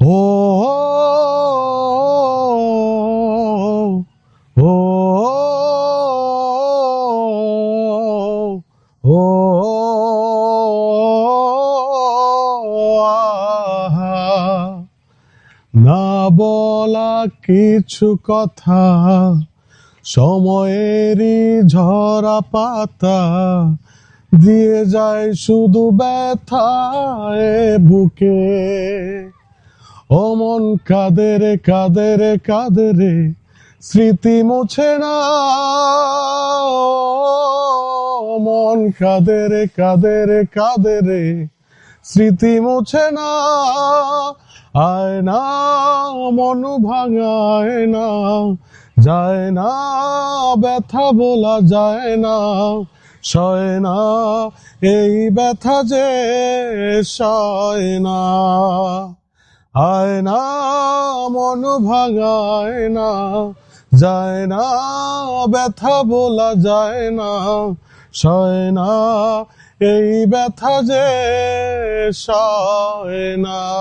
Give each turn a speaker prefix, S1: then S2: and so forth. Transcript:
S1: ও ও ও না বলা কিছু কথা, সময়েরই ঝরা পাতা, দিয়ে যায় শুধু ব্যথায় বুকে। অমন কাদের কাদের কাদের স্মৃতি মুছে না। মন কাদের কাদের কাদের স্মৃতি মুছে না। আয় না, মন ভাঙায় না। যায় না, ব্যথা বলা যায় না। সয় না, এই ব্যথা যে সয় না। আয় না, মন ভাঙায় না, যায় না, ব্যথা বলা যায় না, সয় না, এই ব্যথা যে সয় না।